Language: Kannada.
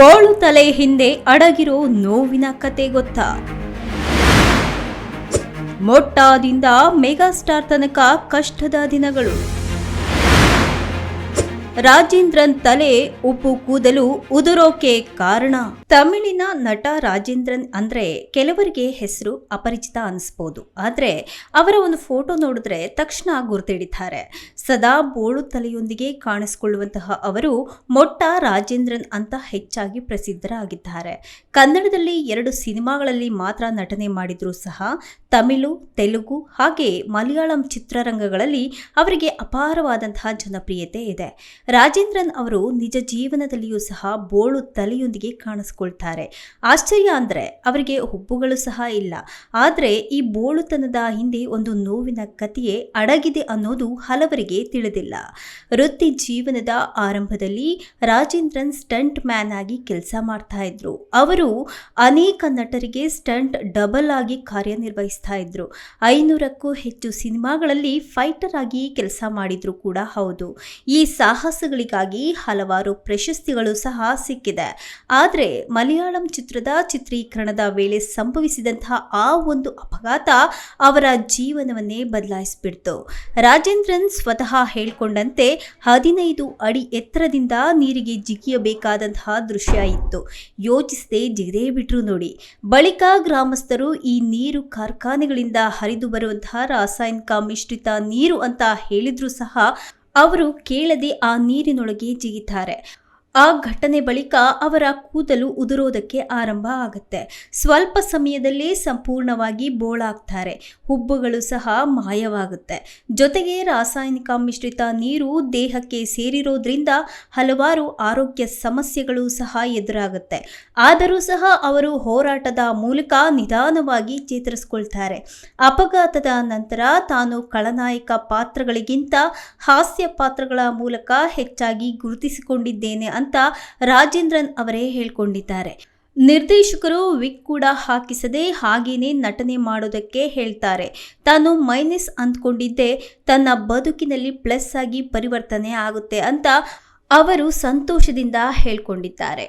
ಬೋಳು ತಲೆ ಹಿಂದೆ ಅಡಗಿರೋ ನೋವಿನ ಕತೆ ಗೊತ್ತಾ? ಮೊಟ್ಟಾದಿಂದ ಮೆಗಾಸ್ಟಾರ್ ತನಕ ಕಷ್ಟದ ದಿನಗಳು. ರಾಜೇಂದ್ರನ್ ತಲೆ ಉಪ್ಪು ಕೂದಲು ಉದುರೋಕೆ ಕಾರಣ. ತಮಿಳಿನ ನಟ ರಾಜೇಂದ್ರನ್ ಅಂದ್ರೆ ಕೆಲವರಿಗೆ ಹೆಸರು ಅಪರಿಚಿತ ಅನಿಸ್ಬೋದು. ಆದ್ರೆ ಅವರ ಒಂದು ಫೋಟೋ ನೋಡಿದ್ರೆ ತಕ್ಷಣ ಗುರುತಿಡಿತಾರೆ. ಸದಾ ಬೋಳು ತಲೆಯೊಂದಿಗೆ ಕಾಣಿಸಿಕೊಳ್ಳುವಂತಹ ಅವರು ಮೊಟ್ಟ ರಾಜೇಂದ್ರನ್ ಅಂತ ಹೆಚ್ಚಾಗಿ ಪ್ರಸಿದ್ಧರಾಗಿದ್ದಾರೆ. ಕನ್ನಡದಲ್ಲಿ ಎರಡು ಸಿನಿಮಾಗಳಲ್ಲಿ ಮಾತ್ರ ನಟನೆ ಮಾಡಿದ್ರು ಸಹ ತಮಿಳು, ತೆಲುಗು ಹಾಗೆ ಮಲಯಾಳಂ ಚಿತ್ರರಂಗಗಳಲ್ಲಿ ಅವರಿಗೆ ಅಪಾರವಾದಂತಹ ಜನಪ್ರಿಯತೆ ಇದೆ. ರಾಜೇಂದ್ರನ್ ಅವರು ನಿಜ ಜೀವನದಲ್ಲಿಯೂ ಸಹ ಬೋಳು ತಲೆಯೊಂದಿಗೆ ಕಾಣಿಸ್ಕೊಳ್ತಾರೆ. ಆಶ್ಚರ್ಯ ಅಂದರೆ ಅವರಿಗೆ ಹುಬ್ಬುಗಳು ಸಹ ಇಲ್ಲ. ಆದರೆ ಈ ಬೋಳುತನದ ಹಿಂದೆ ಒಂದು ನೋವಿನ ಕಥೆಯೇ ಅಡಗಿದೆ ಅನ್ನೋದು ಹಲವರಿಗೆ ತಿಳಿದಿಲ್ಲ. ವೃತ್ತಿ ಜೀವನದ ಆರಂಭದಲ್ಲಿ ರಾಜೇಂದ್ರನ್ ಸ್ಟಂಟ್ ಮ್ಯಾನ್ ಆಗಿ ಕೆಲಸ ಮಾಡ್ತಾ ಇದ್ರು. ಅವರು ಅನೇಕ ನಟರಿಗೆ ಸ್ಟಂಟ್ ಡಬಲ್ ಆಗಿ ಕಾರ್ಯನಿರ್ವಹಿಸ್ತಾ ಇದ್ರು. ಐನೂರಕ್ಕೂ ಹೆಚ್ಚು ಸಿನಿಮಾಗಳಲ್ಲಿ ಫೈಟರ್ ಆಗಿ ಕೆಲಸ ಮಾಡಿದ್ರು ಕೂಡ ಹೌದು. ಈ ಸಾಹಸಗಳಿಗಾಗಿ ಹಲವಾರು ಪ್ರಶಸ್ತಿಗಳು ಸಹ ಸಿಕ್ಕಿದೆ. ಆದರೆ ಮಲಯಾಳಂ ಚಿತ್ರದ ಚಿತ್ರೀಕರಣದ ವೇಳೆ ಸಂಭವಿಸಿದಂತಹ ಆ ಒಂದು ಅಪಘಾತ ಅವರ ಜೀವನವನ್ನೇ ಬದಲಾಯಿಸಿಬಿಡ್ತು. ರಾಜೇಂದ್ರನ್ ಸ್ವತಃ ಹೇಳ್ಕೊಂಡಂತೆ ಹದಿನೈದು ಅಡಿ ಎತ್ತರದಿಂದ ನೀರಿಗೆ ಜಿಗಿಯಬೇಕಾದಂತಹ ದೃಶ್ಯ ಇತ್ತು. ಯೋಚಿಸದೆ ಜಿಗದೇ ಬಿಟ್ರು ನೋಡಿ. ಬಳಿಕ ಗ್ರಾಮಸ್ಥರು ಈ ನೀರು ಕಾರ್ಖಾನೆಗಳಿಂದ ಹರಿದು ಬರುವಂತಹ ರಾಸಾಯನಿಕ ಮಿಶ್ರಿತ ನೀರು ಅಂತ ಹೇಳಿದ್ರು ಸಹ ಅವರು ಕೇಳದೆ ಆ ನೀರಿನೊಳಗೆ ಜಿಗಿತಾರೆ ಆ ಘಟನೆ ಬಳಿಕ ಅವರ ಕೂದಲು ಉದುರೋದಕ್ಕೆ ಆರಂಭ ಆಗುತ್ತೆ. ಸ್ವಲ್ಪ ಸಮಯದಲ್ಲೇ ಸಂಪೂರ್ಣವಾಗಿ ಬೋಳಾಗ್ತಾರೆ. ಹುಬ್ಬುಗಳು ಸಹ ಮಾಯವಾಗುತ್ತೆ. ಜೊತೆಗೆ ರಾಸಾಯನಿಕ ಮಿಶ್ರಿತ ನೀರು ದೇಹಕ್ಕೆ ಸೇರಿರೋದ್ರಿಂದ ಹಲವಾರು ಆರೋಗ್ಯ ಸಮಸ್ಯೆಗಳು ಸಹ ಎದುರಾಗುತ್ತೆ. ಆದರೂ ಸಹ ಅವರು ಹೋರಾಟದ ಮೂಲಕ ನಿಧಾನವಾಗಿ ಚೇತರಿಸ್ಕೊಳ್ತಾರೆ. ಅಪಘಾತದ ನಂತರ ತಾನು ಖಳನಾಯಕ ಪಾತ್ರಗಳಿಗಿಂತ ಹಾಸ್ಯ ಪಾತ್ರಗಳ ಮೂಲಕ ಹೆಚ್ಚಾಗಿ ಗುರುತಿಸಿಕೊಂಡಿದ್ದೇನೆ ಅಂತ ರಾಜೇಂದ್ರನ್ ಅವರೇ ಹೇಳ್ಕೊಂಡಿದ್ದಾರೆ. ನಿರ್ದೇಶಕರು ವಿಕ್ ಕೂಡ ಹಾಕಿಸದೆ ಹಾಗೇನೆ ನಟನೆ ಮಾಡೋದಕ್ಕೆ ಹೇಳ್ತಾರೆ. ತಾನು ಮೈನಸ್ ಅಂದ್ಕೊಂಡಿದ್ದೆ, ತನ್ನ ಬದುಕಿನಲ್ಲಿ ಪ್ಲಸ್ ಆಗಿ ಪರಿವರ್ತನೆ ಆಗುತ್ತೆ ಅಂತ ಅವರು ಸಂತೋಷದಿಂದ ಹೇಳ್ಕೊಂಡಿದ್ದಾರೆ.